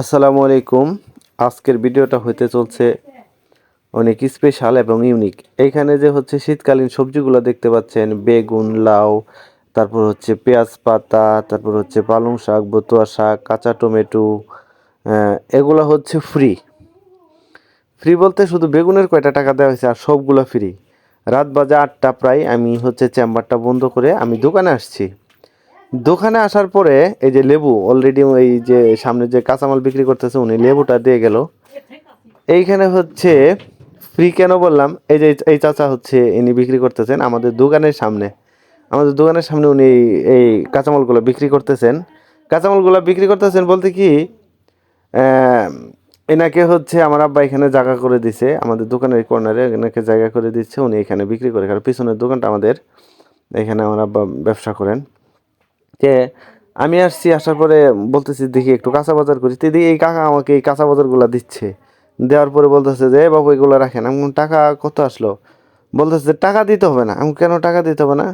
আসসালামু আলাইকুম। আজকের ভিডিওটা হইতে চলছে অনেক স্পেশাল এবং ইউনিক এইখানে যে হচ্ছে শীতকালীন সবজিগুলো দেখতে পাচ্ছেন, বেগুন, লাউ, তারপর হচ্ছে পেঁয়াজ পাতা, তারপর হচ্ছে পালং শাক, বতুয়া শাক, কাঁচা টমেটো এগুলো হচ্ছে ফ্রি ফ্রি বলতে শুধু বেগুনের কয়টা টাকা দেওয়া হয়েছে, আর সবগুলো ফ্রি রাত বাজে আটটা প্রায়, আমি হচ্ছে চেম্বারটা বন্ধ করে আমি দোকানে আসছি। দোকানে আসার পরে এই যে লেবু অলরেডি এই যে সামনে যে কাঁচামাল বিক্রি করতেছে উনি, লেবুটা দিয়ে গেল। এইখানে হচ্ছে ফ্রি কেন বললাম? এই যে এই চাচা হচ্ছে, ইনি বিক্রি করতেছেন আমাদের দোকানের সামনে। আমাদের দোকানের সামনে উনি এই- কাঁচামালগুলো বিক্রি করতেছেন। কাঁচামালগুলো বিক্রি করতেছেন বলতে কি এনাকে হচ্ছে আমার আব্বা এখানে জায়গা করে দিছে, আমাদের দোকানের কর্নারে এনাকে জায়গা করে দিচ্ছে, উনি এখানে বিক্রি করে। কারণ পিছনের দোকানটা আমাদের, এখানে আমার আব্বা ব্যবসা করেন। যে আমি আসছি আসার পরে বলতেছি দেখি একটু কাঁচা বাজার করি। তো দেখি এই কাকা আমাকে এই কাঁচা বাজারগুলো দিচ্ছে। দেওয়ার পরে বলতেছে যে বাবু এগুলো রাখেন। আমি টাকা কত আসলো? বলতেছে যে, টাকা দিতে হবে না। আমি কেন টাকা দিতে হবে না?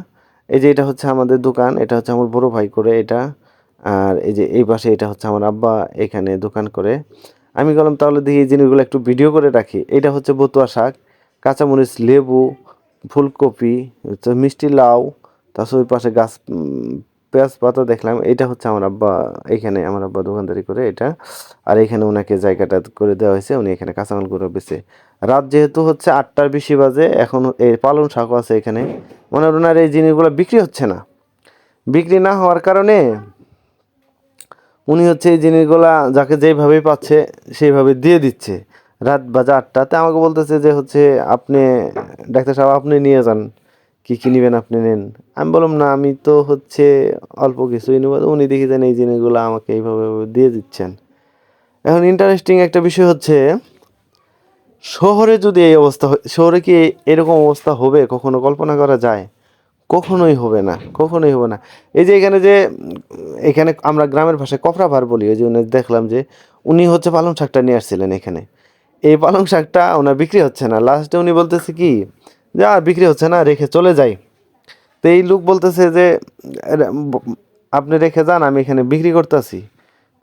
এই যে এটা হচ্ছে আমাদের দোকান এটা হচ্ছে আমার বড় ভাই করে এটা। আর এই যে এই পাশে এটা হচ্ছে আমার আব্বা এখানে দোকান করে। আমি বললাম তাহলে দেখি এই জিনিসগুলো একটু ভিডিও করে রাখি। এটা হচ্ছে বতুয়া শাক কাঁচামরিচ লেবু ফুলকপি হচ্ছে মিষ্টি লাউ তারপর ওই পাশে গাছ পেঁয়াজ পাতা দেখলাম, এটা হচ্ছে আমার আব্বা, এখানে আমার আব্বা দোকানদারি করে এটা। আর এখানে ওনাকে জায়গাটা করে দেওয়া হয়েছে, উনি এখানে কাঁচামাল কাঁচামালগুলো বেছে রাত যেহেতু হচ্ছে আটটার বেশি বাজে, এখন এই পালং শাকও আছে এখানে। মানে ওনার এই জিনিসগুলো বিক্রি হচ্ছে না। বিক্রি না হওয়ার কারণে উনি হচ্ছে এই জিনিসগুলা যাকে যেইভাবে পাচ্ছে, সেইভাবে দিয়ে দিচ্ছে। রাত বাজে আটটাতে আমাকে বলতেছে যে হচ্ছে আপনি, ডাক্তার সাহেব আপনি নিয়ে যান। কি কি নেবেন আপনি নেন? আমি বললাম, না, আমি তো হচ্ছে অল্প কিছুই নেব। উনি দেখি যান এই জিনিসগুলো আমাকে এইভাবে দিয়ে দিচ্ছেন। এখন ইন্টারেস্টিং একটা বিষয় হচ্ছে, শহরে যদি এই অবস্থা শহরে কি এরকম অবস্থা হবে? কখনো কল্পনা করা যায়? কখনোই হবে না, কখনোই হবে না। এই যে এখানে যে, এখানে আমরা গ্রামের ভাষায় কফরা ভার বলি ওই যে উনি দেখলাম যে উনি হচ্ছে পালং শাকটা নিয়ে আসছিলেন এখানে। এই পালং শাকটা ওনার বিক্রি হচ্ছে না। লাস্টে উনি বলতেছে কি যে আর বিক্রি হচ্ছে না, রেখে চলে যাই। তো এই লোক বলতেছে যে আপনি রেখে যান, আমি এখানে বিক্রি করতেছি।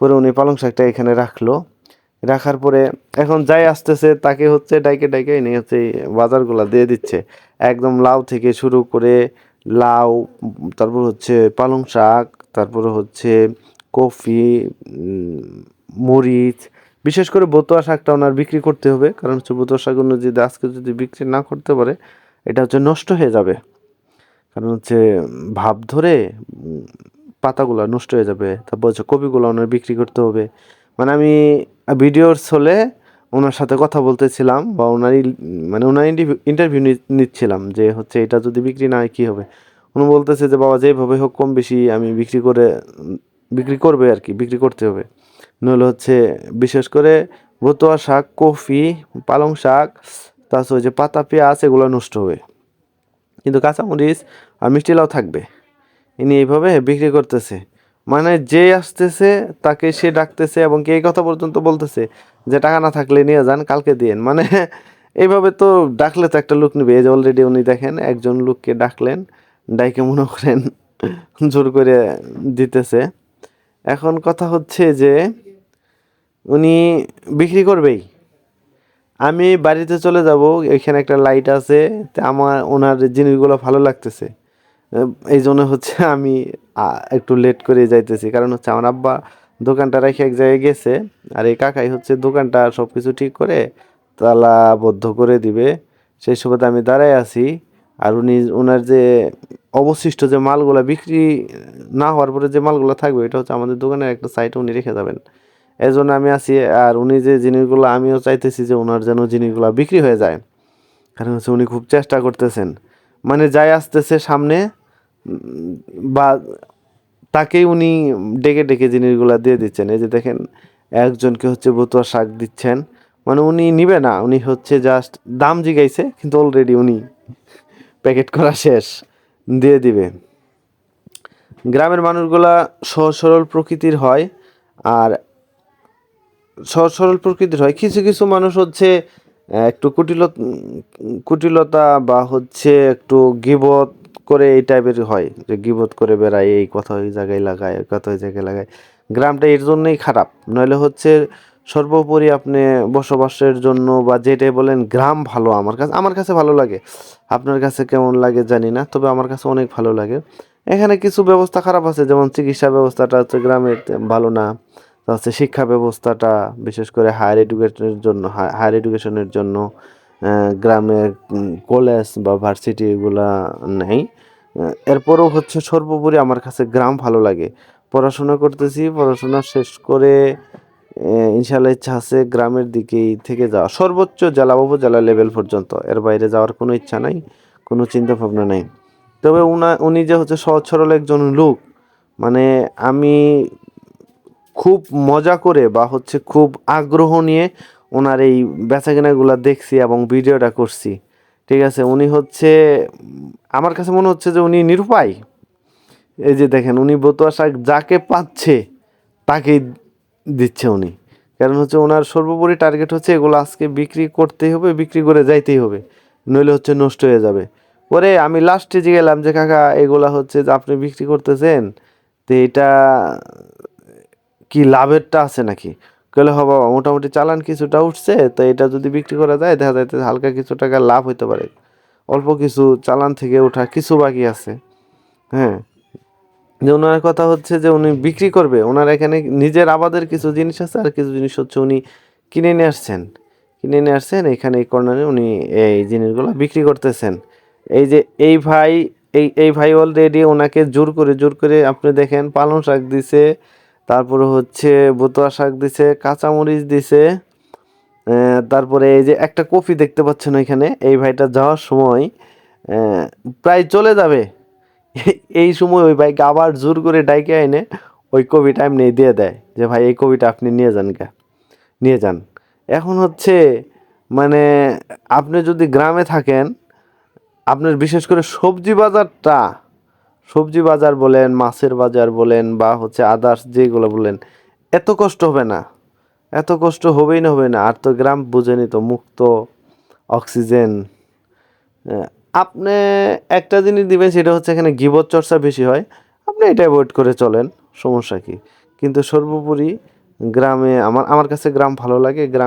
পরে উনি পালং শাকটা এখানে রাখল। রাখার পরে এখন যাই আসতেছে, তাকে হচ্ছে ডাইকে ডাইকে এনে হচ্ছে বাজারগুলা দিয়ে দিচ্ছে। একদম লাউ থেকে শুরু করে লাউ, তারপর হচ্ছে পালং শাক, তারপর হচ্ছে কফি মরিচ বিশেষ করে বতুয়া শাকটা ওনার বিক্রি করতে হবে, কারণ হচ্ছে বতুয়া শাক অন্য যদি আজকে যদি বিক্রি না করতে পারে, এটা হচ্ছে নষ্ট হয়ে যাবে। কারণ হচ্ছে ভাব ধরে পাতাগুলো নষ্ট হয়ে যাবে, তারপর হচ্ছে কপিগুলো ওনার বিক্রি করতে হবে। মানে আমি ভিডিওর হলে ওনার সাথে কথা বলতেছিলাম বা ওনার মানে ওনার ইন্টারভিউ নিচ্ছিলাম যে হচ্ছে এটা যদি বিক্রি না হয় কী হবে? উনি বলতেছে যে, বাবা, যেভাবে হোক কম বেশি আমি বিক্রি করে, বিক্রি করবে আর কি, বিক্রি করতে হবে। নইলে হচ্ছে বিশেষ করে বতুয়া শাক, কফি, পালং শাক তারপর হচ্ছে পাতা, পেঁয়াজ, এগুলো নষ্ট হবে। কিন্তু কাঁচামরিচ আর মিষ্টি লাউ থাকবে। ইনি এইভাবে বিক্রি করতেছে। মানে যে আসতেছে তাকে সে ডাকতেছে এবং কে এই কথা পর্যন্ত বলতেছে যে টাকা না থাকলে নিয়ে যান, কালকে দিন মানে এইভাবে তো ডাকলে তো একটা লোক নেবে। এই যে অলরেডি উনি দেখেন, একজন লোককে ডাকলেন, ডাইকে মনে করেন জোর করে দিতেছে। এখন কথা হচ্ছে যে উনি বিক্রি করবেই। আমি বাড়িতে চলে যাব, এখানে একটা লাইট আছে, তা আমার, ওনার জিনিসগুলো ভালো লাগতেছে। এই জন্য হচ্ছে আমি একটু লেট করে যাইতেছি। কারণ হচ্ছে আমার আব্বা দোকানটা রেখে এক জায়গায় গেছে, আর এই কাকাই হচ্ছে দোকানটা সব কিছু ঠিক করে তালা বদ্ধ করে দিবে। সেই সুবাদে আমি দাঁড়ায় আছি, আর উনি ওনার যে অবশিষ্ট যে মালগুলো বিক্রি না হওয়ার পরে যে মালগুলো থাকবে, এটা হচ্ছে আমাদের দোকানের একটা সাইটে উনি রেখে যাবেন। এই জন্য আমি আছি, আর উনি যে জিনিসগুলো আমিও চাইতেছি যে ওনার যেন জিনিসগুলো বিক্রি হয়ে যায়। কারণ হচ্ছে উনি খুব চেষ্টা করতেছেন। মানে যাই আসতেছে সামনে বা তাকেই উনি ডেকে ডেকে জিনিসগুলো দিয়ে দিচ্ছেন। এই যে দেখেন, একজনকে হচ্ছে বতুয়া শাক দিচ্ছেন। মানে উনি নিবে না, উনি হচ্ছে জাস্ট দাম জিগাইছে, কিন্তু অলরেডি উনি প্যাকেট করা শেষ, দিয়ে দিবে। গ্রামের মানুষগুলা সহজ সরল প্রকৃতির হয়, আর সহজ সরল প্রকৃতির হয়। কিছু কিছু মানুষ হচ্ছে একটু কুটিল কুটিলতা বা হচ্ছে একটু গিবত করে এই টাইপের হয়। যে গিবত করে বেড়ায়, এই কথা ওই জায়গায় লাগায়, ওই কথা ওই জায়গায় লাগায়। গ্রামটা এর জন্যই খারাপ। নইলে হচ্ছে সর্বোপরি আপনি বসবাসের জন্য বা যেটাই বলেন, গ্রাম ভালো আমার কাছে আমার কাছে ভালো লাগে। আপনার কাছে কেমন লাগে জানি না, তবে আমার কাছে অনেক ভালো লাগে। এখানে কিছু ব্যবস্থা খারাপ আছে, যেমন চিকিৎসা ব্যবস্থাটা হচ্ছে গ্রামের ভালো না। হচ্ছে শিক্ষা ব্যবস্থাটা, বিশেষ করে হায়ার এডুকেশনের জন্য হায়ার এডুকেশনের জন্য গ্রামে কলেজ বা ভার্সিটি এগুলা নেই। এরপরও হচ্ছে সর্বোপরি আমার কাছে গ্রাম ভালো লাগে। পড়াশোনা করতেছি, পড়াশোনা শেষ করে ইনশাল্লাহ ইচ্ছা আছে গ্রামের দিকেই থেকে যাওয়া। সর্বোচ্চ জেলা উপজেলা লেভেল পর্যন্ত। এর বাইরে যাওয়ার কোনো ইচ্ছা নাই, কোনো চিন্তা ভাবনা নাই। তবে উনা, উনি যে হচ্ছে সহজ সরল একজন লোক মানে আমি খুব মজা করে বা হচ্ছে খুব আগ্রহ নিয়ে ওনার এই বেচাকেনাগুলো দেখছি এবং ভিডিওটা করছি। ঠিক আছে, উনি হচ্ছে, আমার কাছে মনে হচ্ছে যে উনি নিরুপায়। এই যে দেখেন, উনি বতুয়া শাক যাকে পাচ্ছে তাকেই দিচ্ছে উনি। কারণ হচ্ছে ওনার সর্বোপরি টার্গেট হচ্ছে এগুলো আজকে বিক্রি করতেই হবে, বিক্রি করে যাইতেই হবে, নইলে হচ্ছে নষ্ট হয়ে যাবে। পরে আমি লাস্টে যে গেলাম যে, কাকা, এগুলা হচ্ছে যে আপনি বিক্রি করতেছেন, তো এটা কি লাভেরটা আছে নাকি? কইলে হ বাবা, মোটামুটি চালান কিছুটা উঠছে, তো এটা যদি বিক্রি করা যায়, দেখা যাইতে হালকা কিছু টাকা লাভ হইতে পারে। অল্প কিছু চালান থেকে ওঠা কিছু বাকি আছে। হ্যাঁ। যে ওনার কথা হচ্ছে যে উনি বিক্রি করবে, ওনার এখানে নিজের আবাদের কিছু জিনিস আছে, আর কিছু জিনিস হচ্ছে উনি কিনে নিয়ে আসছেন। কিনে নিয়ে আসছেন, এখানে এই কর্নারে উনি এই জিনিসগুলো বিক্রি করতেছেন। এই যে এই ভাই, এই এই ভাই অলরেডি ওনাকে জোর করে জোর করে আপনি দেখেন পালং শাক দিছে তারপরে হচ্ছে বতুয়া শাক দিছে, কাঁচামরিচ দিছে তারপরে এই যে একটা কফি দেখতে পাচ্ছেন ওইখানে, এই ভাইটা যাওয়ার সময় প্রায় চলে যাবে। এই সময় ওই ভাইকে আবার জোর করে ডাইকে এনে ওই কবিটা এমনি দিয়ে দেয় যে, ভাই, এই কবিটা আপনি নিয়ে যান গা, নিয়ে যান। এখন হচ্ছে মানে আপনি যদি গ্রামে থাকেন, আপনার বিশেষ করে সবজি বাজারটা সবজি বাজার বলেন, মাছের বাজার বলেন বা হচ্ছে আদার্স যেগুলো বলেন, এত কষ্ট হবে না। এত কষ্ট হবেই না হবে না। আর তো গ্রাম বুঝেনি তো, মুক্ত অক্সিজেন আপনি একটা জিনিস দিবেন, সেটা হচ্ছে এখানে গিবত চর্চা বেশি হয়। আপনি এটা অ্যাভয়েড করে চলেন, সমস্যা কি? কিন্তু সর্বোপরি গ্রামে, আমার আমার কাছে গ্রাম ভালো লাগে। গ্রাম